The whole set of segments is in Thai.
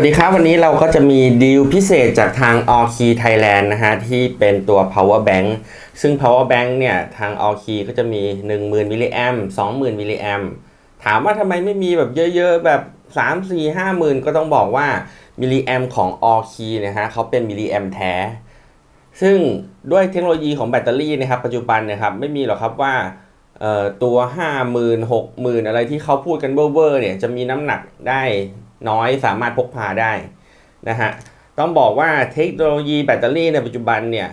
วัสดีครับ วันนี้เราก็จะมีดีลพิเศษจากทาง All Key Thailand นะฮะ ที่เป็นตัว power bank ซึ่ง power bank เนี่ย ทาง All Key ก็จะมี 10,000มิลลิแอม20,000มิลลิแอมถามว่าทำไมไม่มีแบบเยอะๆ แบบ 3 4 5หมื่นก็ต้องบอกว่ามิลลิแอมของ All Key นะฮะเขาเป็นมิลลิแอมแท้ ซึ่งด้วยเทคโนโลยีของแบตเตอรี่นะครับ ปัจจุบันนะครับ ไม่มีหรอกครับว่าตัว 50,000 60,000 อะไรที่เขาพูดกันเวอร์ๆเนี่ยจะมีน้ำหนักได้ น้อยสามารถพกพาได้นะฮะต้องบอกว่าเทคโนโลยีแบตเตอรี่ในปัจจุบันเนี่ย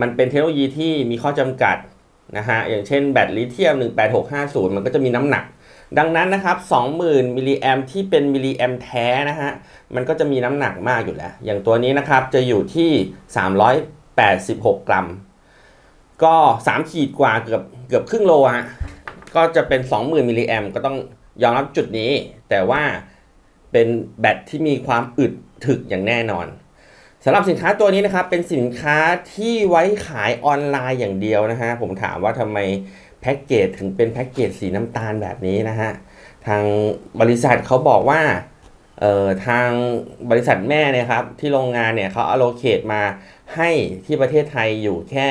มันเป็นเทคโนโลยีที่มีข้อจำกัดนะฮะอย่างเช่นแบตลิเธียม 18650 มันก็จะมีน้ำหนัก ดังนั้นนะครับ 20,000 มิลลิแอมที่เป็นมิลลิแอมแท้นะฮะมันก็จะมีน้ำหนักมากอยู่แล้ว อย่างตัวนี้นะครับจะอยู่ที่ 386 กรัม ก็ 3 ขีดกว่าเกือบเกือบครึ่งโลฮะก็จะเป็น 20,000 มิลลิแอมก็ต้องยอมรับจุดนี้ แต่ว่า เป็นแบตที่มีความอึดถึกอย่างแน่นอนสำหรับสินค้าตัวนี้นะครับเป็นสินค้าที่ไว้ขายออนไลน์อย่างเดียวนะฮะผมถามว่าทำไมแพ็กเกจถึงเป็นแพ็กเกจสีน้ำตาลแบบนี้นะฮะทางบริษัทเขาบอกว่าเอ่อทางบริษัทแม่เนี่ยครับที่โรงงานเนี่ยเขาอโลเคตมาให้ที่ประเทศไทยอยู่แค่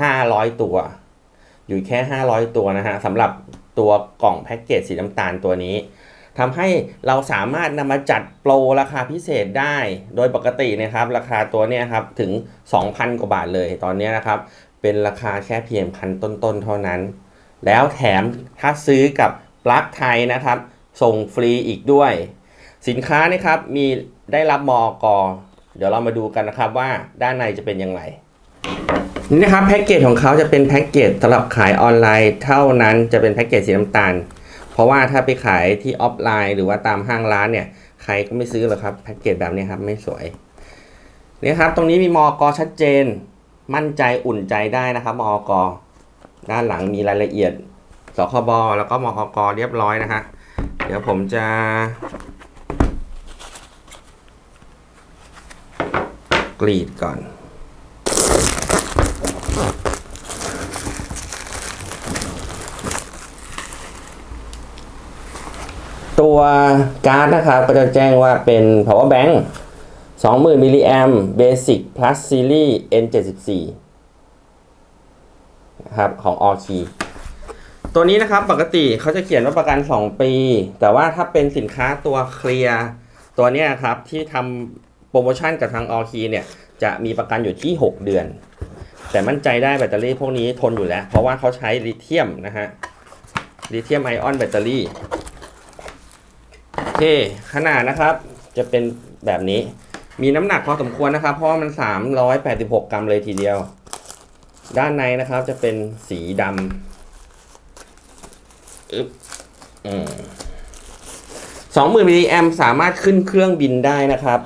500 ตัว อยู่แค่ 500 ตัวนะฮะสำหรับตัวกล่องแพ็กเกจสีน้ำตาลตัวนี้ ทำให้เราสามารถนำมาจัดโปรราคาพิเศษได้ โดยปกตินะครับ ราคาตัวเนี้ยครับถึง 2,000 กว่าบาทเลยตอนนี้นะครับ เป็นราคาแค่เพียงพันต้นๆ เท่านั้น แล้วแถมถ้าซื้อกับปลั๊กไทยนะครับ ส่งฟรีอีกด้วย สินค้านี่ครับมีได้รับมอกอเดี๋ยวเรามาดูกันนะครับว่าด้านในจะเป็นอย่างไรนี่นะครับแพ็กเกจของเขาจะเป็นแพ็กเกจสำหรับขายออนไลน์เท่านั้นจะเป็นแพ็กเกจสีน้ำตาล เพราะว่าถ้าไปขายที่ออฟไลน์ หรือว่าตามห้างร้านเนี่ย ใครก็ไม่ซื้อหรอกครับแพ็กเกจแบบนี้ครับไม่สวยนี่ครับตรงนี้มีมอกอชัดเจน มั่นใจอุ่นใจได้นะครับมอกอด้านหลังมีรายละเอียดสคบแล้วก็มอกเรียบร้อยนะฮะเดี๋ยวผมจะกรีดก่อน ตัวการ์ดนะครับก็จะแจ้งว่าเป็น power bank 20,000มิลลิแอม basic plus series N74 นะครับของ All Key ตัวนี้นะครับปกติเขาจะเขียนว่าประกัน 2 ปี แต่ว่าถ้าเป็นสินค้าตัวเคลียร์ตัวนี้ครับที่ทำโปรโมชั่นกับทาง All Key เนี่ยจะมีประกันอยู่ที่ 6 เดือน แต่มั่นใจได้แบตเตอรี่พวกนี้ทนอยู่แล้ว เพราะว่าเขาใช้ลิเธียมนะฮะลิเธียมไอออนแบตเตอรี่ เค ขนาดนะครับ จะเป็นแบบนี้ มีน้ำหนักพอสมควรนะครับ เพราะว่ามัน 386 กรัมเลยทีเดียว ด้านในนะครับจะเป็นสีดำอึ๊บอืมสองหมื่นมิลลิแอมสามารถขึ้นเครื่องบินได้นะครับ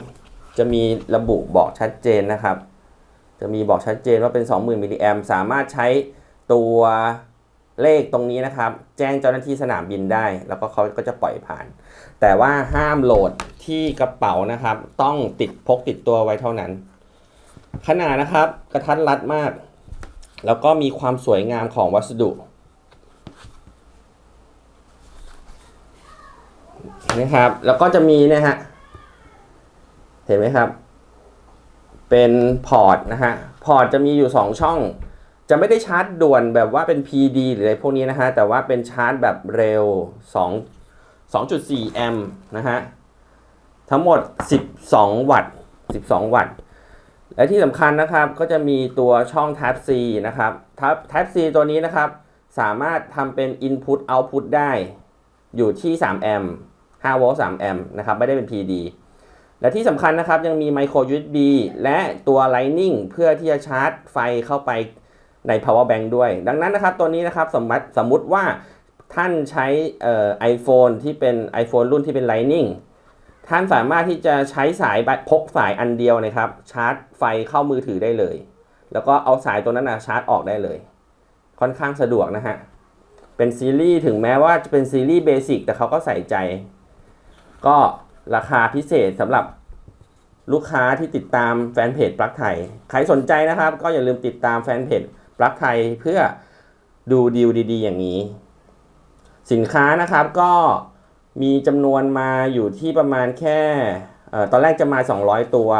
จะมีระบุบอกชัดเจนนะครับ จะมีบอกชัดเจนว่าเป็น 20,000มิลลิแอมสามารถใช้ตัว เลขตรงนี้นะครับ แจ้งเจ้าหน้าที่สนามบินได้ แล้วก็เขาก็จะปล่อยผ่าน แต่ว่าห้ามโหลดที่กระเป๋านะครับ ต้องติดพกติดตัวไว้เท่านั้น ขนาดนะครับกระทัดรัดมาก แล้วก็มีความสวยงามของวัสดุนะครับ แล้วก็จะมีนะฮะเห็นไหมครับ เป็นพอร์ตนะฮะพอร์ตจะมีอยู่ 2 ช่อง จะไม่ได้ชาร์จด่วนแบบว่าเป็น PD หรืออะไรพวกนี้นะฮะ แต่ว่าเป็นชาร์จแบบเร็ว 2 2.4 แอมป์นะฮะ ทั้งหมด 12 วัตต์ 12 วัตต์ และที่สำคัญนะครับก็จะมีตัวช่อง Type C นะครับ Type C ตัวนี้นะครับ สามารถทำเป็น Input Output ได้อยู่ที่ 3 แอมป์ 5 โวลต์ 3 แอมป์นะครับ ไม่ได้เป็น PD และที่สำคัญนะครับยังมี Micro USB และตัว Lightning เพื่อที่จะชาร์จไฟเข้าไป ใน power bank ด้วย ดังนั้นนะครับตัวนี้นะครับสมมติสมมติว่าท่านใช้เอ่อ iPhone ที่เป็น iPhone รุ่นที่เป็น Lightning ท่านสามารถที่จะใช้สายพกสายอันเดียวนะครับ ชาร์จไฟเข้ามือถือได้เลย แล้วก็เอาสายตัวนั้นนะชาร์จออกได้เลย ค่อนข้างสะดวกนะฮะ เป็นซีรีส์ถึงแม้ว่าจะเป็นซีรีส์เบสิกแต่เขาก็ใส่ใจ ก็ราคาพิเศษสำหรับลูกค้าที่ติดตามแฟนเพจปลั๊กไทย ใครสนใจนะครับ ก็อย่าลืมติดตามแฟนเพจ ปลั๊กไทยเพื่อดูดีลดี ๆ อย่างนี้ สินค้านะครับก็มีจำนวนมาอยู่ที่ประมาณแค่ตอนแรกจะมา 200 ตัว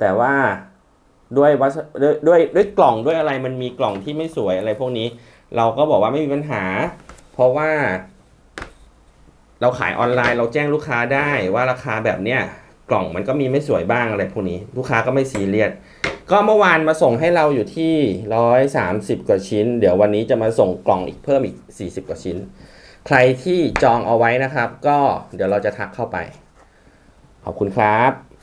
แต่ว่าด้วยวัสด้วยด้วยด้วยกล่องด้วยอะไรมันมีกล่องที่ไม่สวยอะไรพวกนี้ เราก็บอกว่าไม่มีปัญหา เพราะว่า เราขายออนไลน์เราแจ้งลูกค้าได้ว่าราคาแบบเนี้ยกล่องมันก็มีไม่สวยบ้างอะไรพวกนี้ ลูกค้าก็ไม่ซีเรียส ก็เมื่อวานมาส่งให้เราอยู่ที่ร้อยสามสิบกว่าชิ้น เดี๋ยววันนี้จะมาส่งกล่องอีกเพิ่มอีกสี่สิบกว่าชิ้น ใครที่จองเอาไว้นะครับ ก็เดี๋ยวเราจะทักเข้าไป ขอบคุณครับ